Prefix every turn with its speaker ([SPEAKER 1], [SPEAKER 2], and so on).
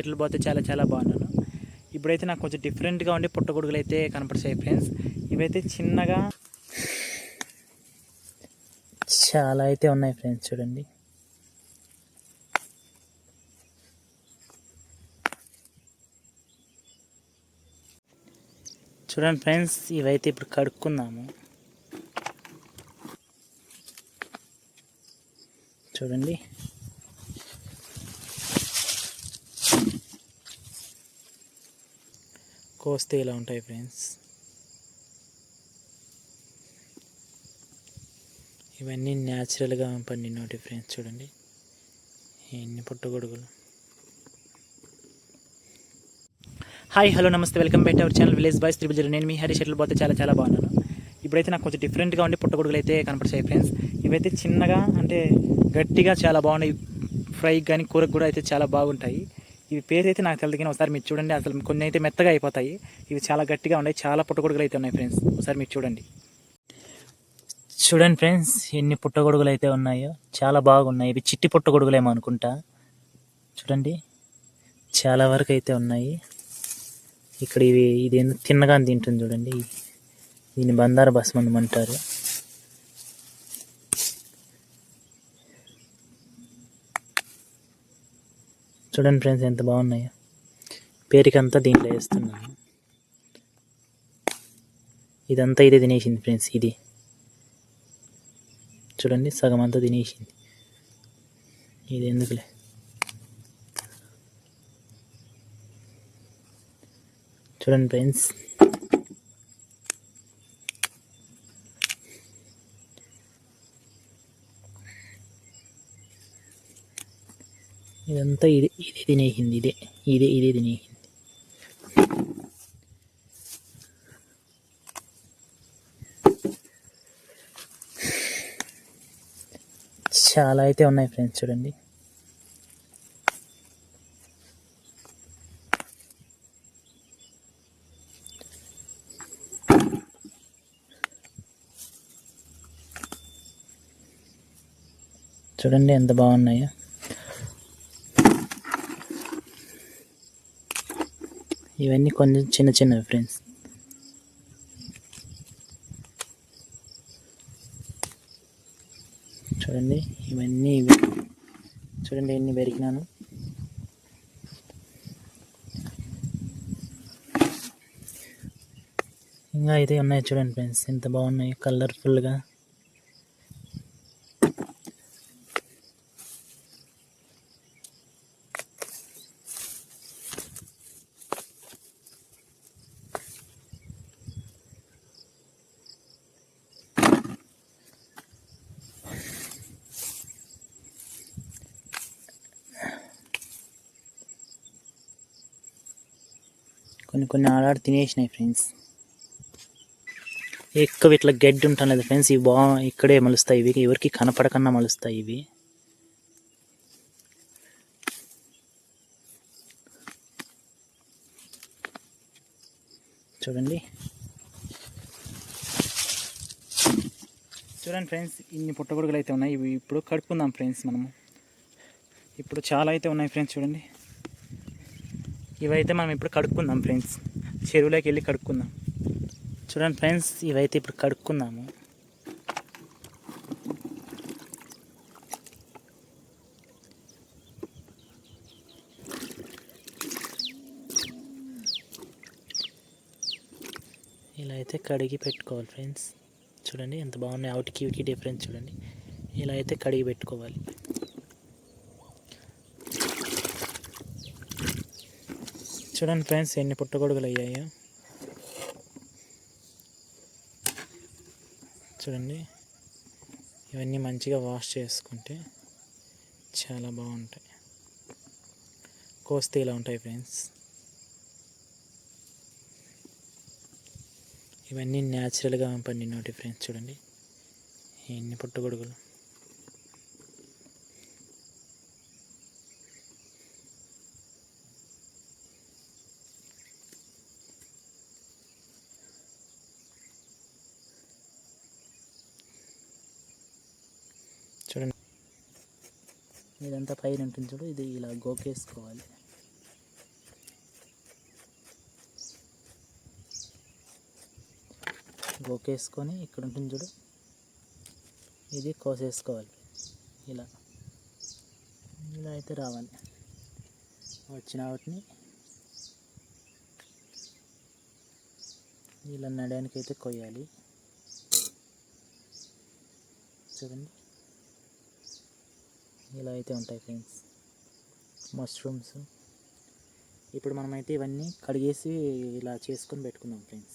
[SPEAKER 1] Shuttle పోతే చాలా చాలా బాగున్నాను. ఇప్పుడైతే నాకు కొంచెం డిఫరెంట్గా ఉండే పుట్టగొడుగులు అయితే కనపడతాయి ఫ్రెండ్స్ ఇవైతే చిన్నగా చాలా అయితే ఉన్నాయి ఫ్రెండ్స్ చూడండి. చూడండి ఫ్రెండ్స్ ఇవైతే ఇప్పుడు కడుక్కుందాము. చూడండి. కోస్తే ఇలా ఉంటాయి ఫ్రెండ్స్? ఇవన్నీ న్యాచురల్గా పండినోటి ఫ్రెండ్స్ చూడండి. ఎన్ని పుట్టగొడుగులు. హాయ్ హలో నమస్తే welcome back our channel village boys triple zero. నేను మీ హరి షటిల్ పోతే చాలా చాలా బాగున్నాను. ఇప్పుడైతే నాకు కొంచెం డిఫరెంట్గా ఉండే పుట్టగొడుగులు అయితే కనపడతాయి ఫ్రెండ్స్. ఇవైతే చిన్నగా అంటే గట్టిగా చాలా బాగున్నాయి. ఫ్రై కానీ కూరకు కూడా అయితే చాలా బాగుంటాయి. ఇవి పేరు అయితే నాకు తెలియదు కానీ ఒకసారి మీరు చూడండి. అసలు కొన్ని అయితే మెత్తగా అయిపోతాయి. ఇవి చాలా గట్టిగా ఉన్నాయి. చాలా పుట్టగొడుగులు అయితే ఉన్నాయి ఫ్రెండ్స్. ఒకసారి మీరు చూడండి. చూడండి ఫ్రెండ్స్ ఎన్ని పుట్టగొడుగులు అయితే ఉన్నాయో. చాలా బాగున్నాయి. ఇవి చిట్టి పుట్టగొడుగులేమో అనుకుంటా. చూడండి. చాలా వరకు అయితే ఉన్నాయి. ఇక్కడ ఇవి ఇది తిన్నగా తింటుంది చూడండి. దీన్ని బందార బస్మందం అంటారు. చూడండి ఫ్రెండ్స్ ఎంత బాగున్నాయో. పేరుకంతా దీంట్లో వేస్తున్నాను. ఇదంతా ఇదే తినేసింది ఫ్రెండ్స్ ఇది. చూడండి సగం అంతా తినేసింది. ఇది ఎందుకులే? చూడండి ఫ్రెండ్స్. ఇదంతా ఇది ఇది తినేసింది ఇదే ఇదే ఇదే తినేసింది చాలా అయితే ఉన్నాయి ఫ్రెండ్స్ చూడండి. చూడండి ఎంత బాగున్నాయో. ఇవన్నీ కొంచెం చిన్న చిన్నవి ఫ్రెండ్స్ చూడండి ఇవన్నీ చూడండి ఎన్ని పెరిగినాను. ఇంకా అయితే ఉన్నాయి చూడండి ఫ్రెండ్స్ ఎంత బాగున్నాయి కలర్ఫుల్గా కొన్ని కొన్ని ఆడాడు తినేసినాయి ఫ్రెండ్స్ ఎక్కువ ఇట్లా గడ్డి ఉంటుంది ఫ్రెండ్స్ ఇవి బా ఇక్కడే మలుస్తాయి ఇవి. ఎవరికి కనపడకన్నా మలుస్తాయి ఇవి. చూడండి. చూడండి ఫ్రెండ్స్ ఇన్ని పుట్టగొడుగులు అయితే ఉన్నాయి. ఇవి ఇప్పుడు కడుపుకుందాం ఫ్రెండ్స్ మనము. ఇప్పుడు చాలా అయితే ఉన్నాయి ఫ్రెండ్స్ చూడండి. ఇవైతే మనం ఇప్పుడు కడుక్కుందాం ఫ్రెండ్స్. చెరువులోకి వెళ్ళి కడుక్కుందాం. చూడండి ఫ్రెండ్స్ ఇవైతే ఇప్పుడు కడుక్కుందాము. ఇలా అయితే కడిగి పెట్టుకోవాలి ఫ్రెండ్స్. చూడండి ఎంత బాగున్నాయి. అవుట్కి ఇవిటికి డిఫరెన్స్ చూడండి. ఇలా అయితే కడిగి పెట్టుకోవాలి. చూడండి ఫ్రెండ్స్ ఎన్ని పుట్టగొడుగులు అయ్యాయో. చూడండి ఇవన్నీ మంచిగా వాష్ చేసుకుంటే చాలా బాగుంటాయి. కోస్తే ఇలా ఉంటాయి ఫ్రెండ్స్. ఇవన్నీ న్యాచురల్గా పండినోటి ఫ్రెండ్స్ చూడండి. ఎన్ని పుట్టగొడుగులు. ఇదంతా పైన ఉంటుంది చూడు ఇది ఇలా గోకేసుకోవాలి. గోకేసుకొని ఇక్కడ ఉంటుంది చూడు ఇది కోసేసుకోవాలి. ఇలా ఇలా అయితే రావాలి. వచ్చిన వాటిని ఇలా నడడానికి అయితే కొయ్యాలి. చూడండి. ఇలా అయితే ఉంటాయి ఫ్రెండ్స్ మష్రూమ్స్ ఇప్పుడు మనమైతే ఇవన్నీ కడిగేసి ఇలా చేసుకొని పెట్టుకుందాం ఫ్రెండ్స్